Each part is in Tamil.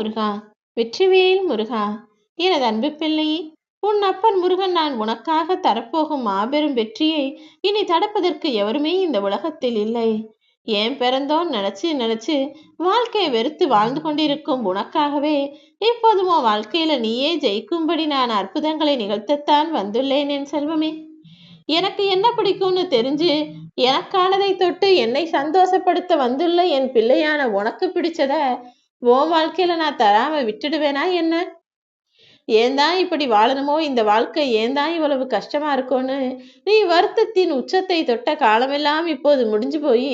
முருகா வெற்றிவேல் முருகா எனது அன்பு பிள்ளையே உன் அப்பன் முருகன் நான் உனக்காக தரப்போகும் மாபெரும் வெற்றியை இனி தடுப்பதற்கு எவருமே இந்த உலகத்தில் இல்லை. ஏன் பிறந்தோன்னு நினைச்சு நினைச்சு வாழ்க்கையை வெறுத்து வாழ்ந்து கொண்டிருக்கும் உனக்காகவே இப்போதும் உன் வாழ்க்கையில நீயே ஜெயிக்கும்படி நான் அற்புதங்களை நிகழ்த்தத்தான் வந்துள்ளேன் என் செல்வமே. எனக்கு என்ன பிடிக்கும்னு தெரிஞ்சு எனக்கானதை தொட்டு என்னை சந்தோஷப்படுத்த வந்துள்ள என் பிள்ளையான உனக்கு பிடிச்சத உன் வாழ்க்கையில நான் தராம விட்டுடுவேனா என்ன? ஏன் தான் இப்படி வாழணுமோ? இந்த வாழ்க்கை ஏன் தான் இவ்வளவு கஷ்டமா இருக்கும்னு? நீ வருத்தத்தின் உச்சத்தை தொட்ட காலமெல்லாம் இப்போது முடிஞ்சு போய்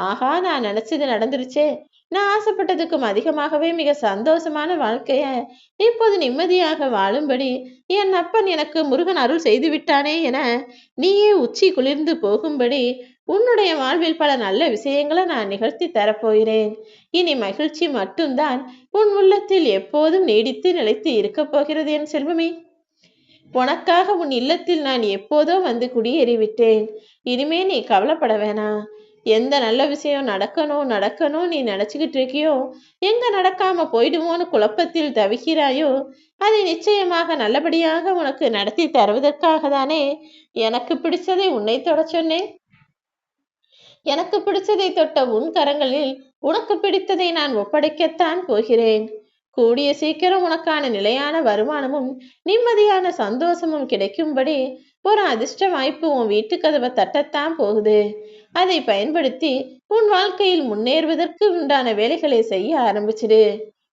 ஆஹா நான் நினைச்சது நடந்துருச்சே. நான் ஆசைப்பட்டதுக்கும் அதிகமாகவே மிக சந்தோஷமான வாழ்க்கைய இப்போது நிம்மதியாக வாழும்படி என் அப்பன் எனக்கு முருகன் அருள் செய்து விட்டானே என நீயே உச்சி குளிர்ந்து போகும்படி உன்னுடைய வாழ்வில் பல நல்ல விஷயங்களை நான் நிகழ்த்தி தரப்போகிறேன். இனி மகிழ்ச்சி மட்டும்தான் உன் உள்ளத்தில் எப்போதும் நீடித்து நிலைத்து இருக்கப் போகிறது என் செல்வமே. உனக்காக உன் இல்லத்தில் நான் எப்போதோ வந்து குடியேறிவிட்டேன். இனிமே நீ கவலைப்பட வேணாம் எந்த நல்ல விஷயம் நடக்கணும் நடக்கணும் நீ நினைச்சுக்கிட்டு இருக்கியோ? எங்க நடக்காம போயிடுமோன்னு குழப்பத்தில் தவிக்கிறாயோ? அதை நிச்சயமாக நல்லபடியாக உனக்கு நடத்தி தருவதற்காக தானே எனக்கு பிடிச்சதை உன்னை தொட சொன்னேன். எனக்கு பிடிச்சதை தொட்ட உன் கரங்களில் உனக்கு பிடித்ததை நான் ஒப்படைக்கத்தான் போகிறேன். கூடிய சீக்கிரம் உனக்கான நிலையான வருமானமும் நிம்மதியான சந்தோஷமும் கிடைக்கும்படி ஒரு அதிர்ஷ்ட வாய்ப்பு உன் வீட்டு கதவை தட்டத்தான் போகுது. அதை பயன்படுத்தி உன் வாழ்க்கையில் முன்னேறுவதற்கு உண்டான வேலைகளை செய்ய ஆரம்பிச்சிடு.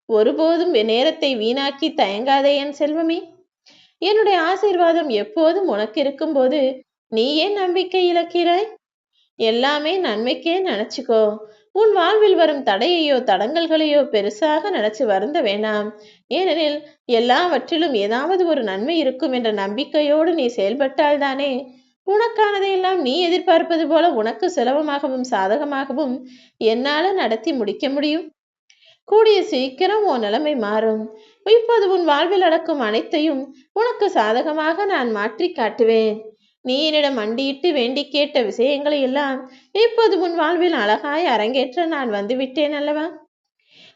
ஒருபோதும் நேரத்தை வீணாக்கி தயங்காதே என் செல்வமே. என்னுடைய ஆசீர்வாதம் எப்போதும் உனக்கு இருக்கும்போது நீ ஏன் நம்பிக்கை இழக்கிறாய்? எல்லாமே நன்மைக்கே நினைச்சுக்கோ. உன் வாழ்வில் வரும் தடையையோ தடங்கல்களையோ பெருசாக நினைச்சு வருந்த வேண்டாம் ஏனெனில் எல்லாவற்றிலும் ஏதாவது ஒரு நன்மை இருக்கும் என்ற நம்பிக்கையோடு நீ செயல்பட்டால்தானே. உனக்கானதையெல்லாம் நீ எதிர்பார்ப்பது போல உனக்கு சுலபமாகவும் சாதகமாகவும் என்னால நடத்தி முடிக்க முடியும். கூடிய சீக்கிரம் உன் நிலைமை மாறும். இப்போது உன் வாழ்வில் நடக்கும் அனைத்தையும் உனக்கு சாதகமாக நான் மாற்றி காட்டுவேன். நீ என்னிடம் மண்டியிட்டு வேண்டி கேட்ட விஷயங்களை எல்லாம் இப்போது உன் வாழ்வில் அழகாய் அரங்கேற்ற நான் வந்துவிட்டேன் அல்லவா?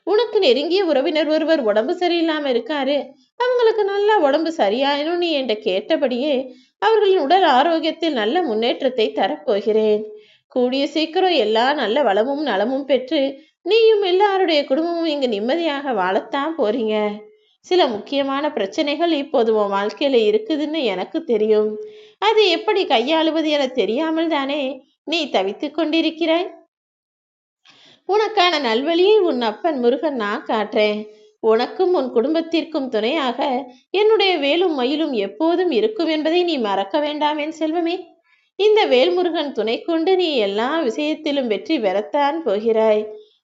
உனக்கு நெருங்கிய உறவினர் ஒருவர் உடம்பு சரியில்லாம இருக்காரு. அவங்களுக்கு நல்லா உடம்பு சரியாயினும் நீ என்ற கேட்டபடியே அவர்களின் உடல் ஆரோக்கியத்தில் நல்ல முன்னேற்றத்தை தரப்போகிறேன். கூடிய சீக்கிரம் எல்லா நல்ல வளமும் நலமும் பெற்று நீயும் எல்லாருடைய குடும்பமும் இங்கு நிம்மதியாக வாழத்தான் போறீங்க. சில முக்கியமான பிரச்சனைகள் இப்போது உன் வாழ்க்கையில இருக்குதுன்னு எனக்கு தெரியும். அது எப்படி கையாளுவது என தெரியாமல் தானே நீ தவித்துக் கொண்டிருக்கிறாய்? உனக்கான நல்வழியை உன் அப்பன் முருகன் நான் காட்டுறேன் உனக்கும் உன் குடும்பத்திற்கும் துணையாக என்னுடைய வேலும் மயிலும் எப்போதும் இருக்கும் என்பதை நீ மறக்க வேண்டாம் என் செல்வமே. இந்த வேல்முருகன் துணை கொண்டு நீ எல்லா விஷயத்திலும் வெற்றி பெறத்தான் போகிறாய்.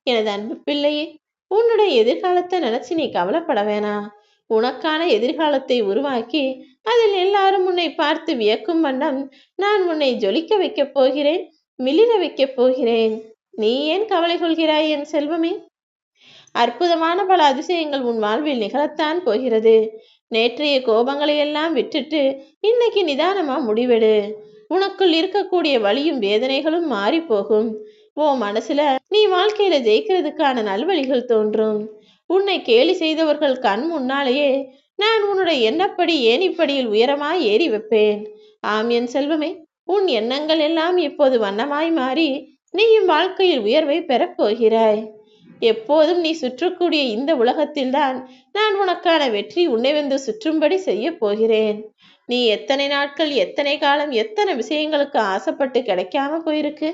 எனது அன்பு பிள்ளையே உன்னுடைய எதிர்காலத்தை நினைச்சு நீ கவலைப்பட வேணாம். உனக்கான எதிர்காலத்தை உருவாக்கி அதில் எல்லாரும் உன்னை பார்த்து வியக்கும் வண்ணம் நான் உன்னை ஜொலிக்க வைக்கப் போகிறேன் மிளிர வைக்கப் போகிறேன். நீ ஏன் கவலை கொள்கிறாய் என் செல்வமே? அற்புதமான பல அதிசயங்கள் உன் வாழ்வில் நிகழத்தான் போகிறது. நேற்றைய கோபங்களை எல்லாம் விட்டுட்டு இன்னைக்கு நிதானமா முடிவெடு. உனக்குள் இருக்கக்கூடிய வழியும் வேதனைகளும் மாறி போகும் ஓ மனசுல நீ வாழ்க்கையில ஜெயிக்கிறதுக்கான நல்வழிகள் தோன்றும். உன்னை கேலி செய்தவர்கள் கண் முன்னாலேயே நான் உன்னுடைய எண்ணப்படி ஏனிப்படியில் உயரமாய் ஏறி வைப்பேன். ஆம் என் செல்வமே உன் எண்ணங்கள் எல்லாம் இப்போது வண்ணமாய் மாறி நீயும் வாழ்க்கையில் உயர்வை பெறப்போகிறாய் எப்போதும் நீ சுற்றக்கூடிய இந்த உலகத்தில்தான் நான் உனக்கான வெற்றி உன்னை வந்து சுற்றும்படி செய்ய போகிறேன். நீ எத்தனை நாட்கள் எத்தனை காலம் எத்தனை விஷயங்களுக்கு ஆசைப்பட்டு கிடைக்காம போயிருக்கு?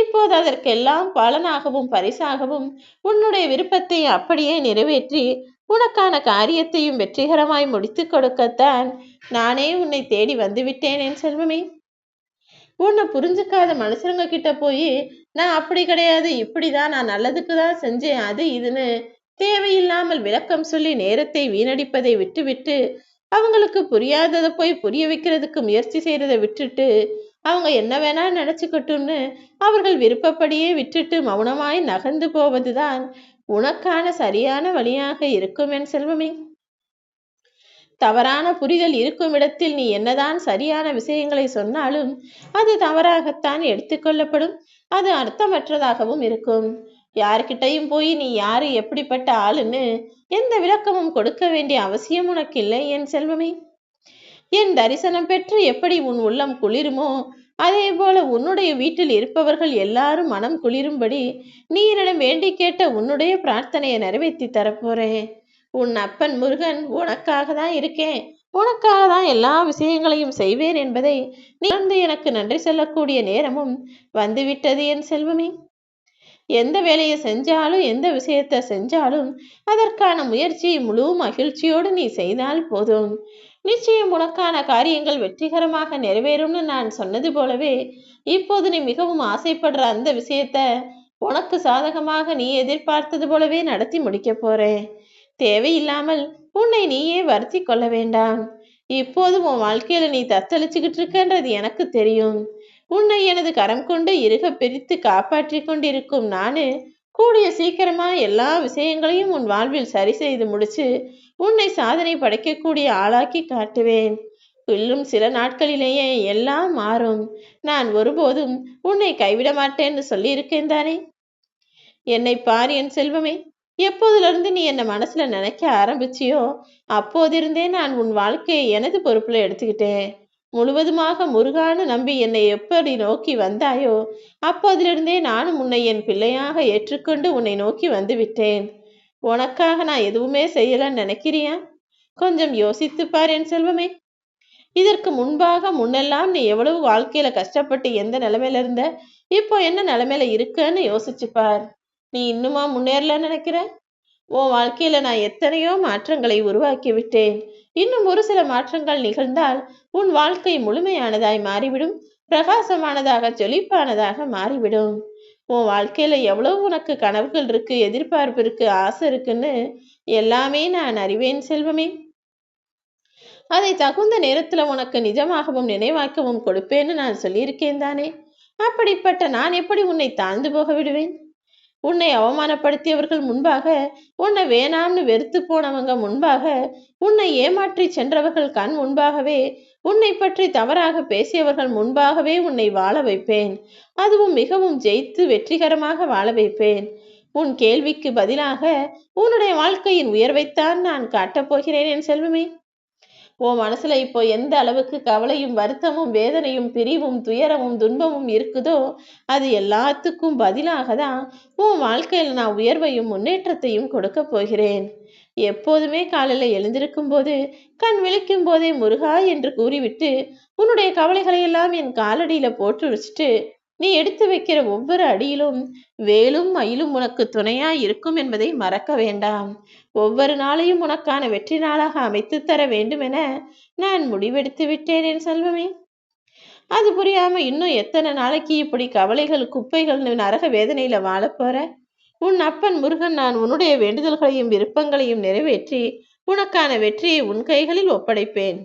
இப்போது அதற்கெல்லாம் பலனாகவும் பரிசாகவும் உன்னுடைய விருப்பத்தை அப்படியே நிறைவேற்றி உனக்கான காரியத்தையும் வெற்றிகரமாய் முடித்து கொடுக்கத்தான் நானே உன்னை தேடி வந்துவிட்டேன் என் செல்வமே. உன்னை புரிஞ்சுக்காத மனுஷங்க கிட்ட போய் நான் அப்படி கிடையாது இப்படிதான் நான் நல்லதுக்கு தான் செஞ்சேன் அது இதுன்னு தேவையில்லாமல் விளக்கம் சொல்லி நேரத்தை வீணடிப்பதை விட்டுவிட்டு அவங்களுக்கு புரியாததை போய் புரிய வைக்கிறதுக்கு முயற்சி செய்யறதை விட்டுட்டு அவங்க என்ன வேணா நினச்சிக்கட்டும்னு அவர்கள் விருப்பப்படியே விட்டுட்டு மௌனமாய் நகர்ந்து போவதுதான் உனக்கான சரியான வழியாக இருக்கும் என் செல்வமே. தவறான புரிதல் இருக்கும் இடத்தில் நீ என்னதான் சரியான விஷயங்களை சொன்னாலும் அது தவறாகத்தான் எடுத்துக்கொள்ளப்படும் அது அர்த்தமற்றதாகவும் இருக்கும். யார்கிட்டயும் போய் நீ யாரு எப்படிப்பட்ட ஆளுன்னு எந்த விளக்கமும் கொடுக்க வேண்டிய அவசியம் உனக்கு இல்லை என் செல்வமே. என் தரிசனம் பெற்று எப்படி உன் உள்ளம் குளிருமோ அதே போல உன்னுடைய வீட்டில் இருப்பவர்கள் எல்லாரும் மனம் குளிரும்படி நீ என்னிடம் வேண்டி கேட்ட உன்னுடைய பிரார்த்தனையை நிறைவேற்றி தரப்போறேன். உன் அப்பன் முருகன் உனக்காக தான் இருக்கேன். உனக்காக தான் எல்லா விஷயங்களையும் செய்வேன் என்பதை நீ வந்து எனக்கு நன்றி சொல்லக்கூடிய நேரமும் வந்துவிட்டது என் செல்வமே. எந்த வேலையை செஞ்சாலும் எந்த விஷயத்தை செஞ்சாலும் அதற்கான முயற்சியை முழு மகிழ்ச்சியோடு நீ செய்தால் போதும். நிச்சயம் உனக்கான காரியங்கள் வெற்றிகரமாக நிறைவேறும்னு நான் சொன்னது போலவே இப்போது நீ மிகவும் ஆசைப்படுற அந்த விஷயத்த உனக்கு சாதகமாக நீ எதிர்பார்த்தது போலவே நடத்தி முடிக்கப் போறேன். தேவையில்லாமல் உன்னை நீயே வருத்தி கொள்ள வேண்டாம். இப்போது உன் வாழ்க்கையில நீ தத்தளிச்சுக்கிட்டு இருக்கன்றது எனக்கு தெரியும். உன்னை எனது கரம் கொண்டு இருக பிரித்து காப்பாற்றி கொண்டிருக்கும் நானு கூடிய சீக்கிரமா எல்லா விஷயங்களையும் உன் வாழ்வில் சரி செய்து முடிச்சு உன்னை சாதனை படைக்கக்கூடிய ஆளாக்கி காட்டுவேன். இன்னும் சில நாட்களிலேயே எல்லாம் மாறும். நான் ஒருபோதும் உன்னை கைவிட மாட்டேன்னு சொல்லியிருக்கேன் தானே? என்னை பார் என் செல்வமே எப்போதிலிருந்து நீ என்னை மனசுல நினைக்க ஆரம்பிச்சியோ அப்போதிருந்தே நான் உன் வாழ்க்கையை எனது பொறுப்புல எடுத்துக்கிட்டேன். முழுவதுமாக முருகான்னு நம்பி என்னை எப்படி நோக்கி வந்தாயோ அப்போதிலிருந்தே நானும் உன்னை என் பிள்ளையாக ஏற்றுக்கொண்டு உன்னை நோக்கி வந்து விட்டேன். உனக்காக நான் எதுவுமே செய்யலன்னு நினைக்கிறியா? கொஞ்சம் யோசித்துப்பார் என் செல்வமே. இதற்கு முன்பாக முன்னெல்லாம் நீ எவ்வளவு வாழ்க்கையில கஷ்டப்பட்டு எந்த நிலைமையில இருந்த இப்போ என்ன நிலைமையில இருக்குன்னு யோசிச்சுப்பார் நீ இன்னுமா முன்னேறலன்னு நினைக்கிற? உன் வாழ்க்கையில நான் எத்தனையோ மாற்றங்களை உருவாக்கி விட்டேன். இன்னும் ஒரு சில மாற்றங்கள் நிகழ்ந்தால் உன் வாழ்க்கை முழுமையானதாய் மாறிவிடும் பிரகாசமானதாக ஜொலிப்பானதாக மாறிவிடும். உன் வாழ்க்கையில எவ்வளவு உனக்கு கனவுகள் இருக்கு எதிர்பார்ப்பு இருக்கு ஆசை இருக்குன்னு எல்லாமே நான் அறிவேன் செல்வமே. அதை தகுந்த நேரத்துல உனக்கு நிஜமாகவும் நினைவாக்கவும் கொடுப்பேன்னு நான் சொல்லியிருக்கேன் தானே. அப்படிப்பட்ட நான் எப்படி உன்னை தாழ்ந்து போக விடுவேன்? உன்னை அவமானப்படுத்தியவர்கள் முன்பாக உன்னை வேணாம்னு வெறுத்து போனவங்க முன்பாக உன்னை ஏமாற்றி சென்றவர்கள் கண் முன்பாகவே உன்னை பற்றி தவறாக பேசியவர்கள் முன்பாகவே உன்னை வாழ வைப்பேன். அதுவும் மிகவும் ஜெயித்து வெற்றிகரமாக வாழ வைப்பேன். உன் கேள்விக்கு பதிலாக உன்னுடைய வாழ்க்கையின் உயர்வைத்தான் நான் காட்டப் போகிறேன் என் செல்வமே. உன் மனசுல இப்போ எந்த அளவுக்கு கவலையும் வருத்தமும் வேதனையும் பிரிவும் துயரமும் துன்பமும் இருக்குதோ அது எல்லாத்துக்கும் பதிலாக தான் உன் வாழ்க்கையில் நான் உயர்வையும் முன்னேற்றத்தையும் கொடுக்க போகிறேன். எப்போதுமே காலையில எழுந்திருக்கும் போது கண் விழிக்கும் போதே முருகா என்று கூறிவிட்டு உன்னுடைய கவலைகளை எல்லாம் என் காலடியில போட்டு வச்சுட்டு நீ எடுத்து வைக்கிற ஒவ்வொரு அடியிலும் வேலும் மயிலும் உனக்கு துணையா இருக்கும் என்பதை மறக்க வேண்டாம். ஒவ்வொரு நாளையும் உனக்கான வெற்றி நாளாக அமைத்து தர வேண்டும் என நான் முடிவெடுத்து விட்டேன் என் செல்வமே. அது புரியாம இன்னும் எத்தனை நாளைக்கு இப்படி கவலைகள் குப்பைகள் நரக வேதனையில வாழப்போற உன் அப்பன் முருகன் நான் உன்னுடைய வேண்டுதல்களையும் விருப்பங்களையும் நிறைவேற்றி உனக்கான வெற்றியை உன் கைகளில் ஒப்படைப்பேன்.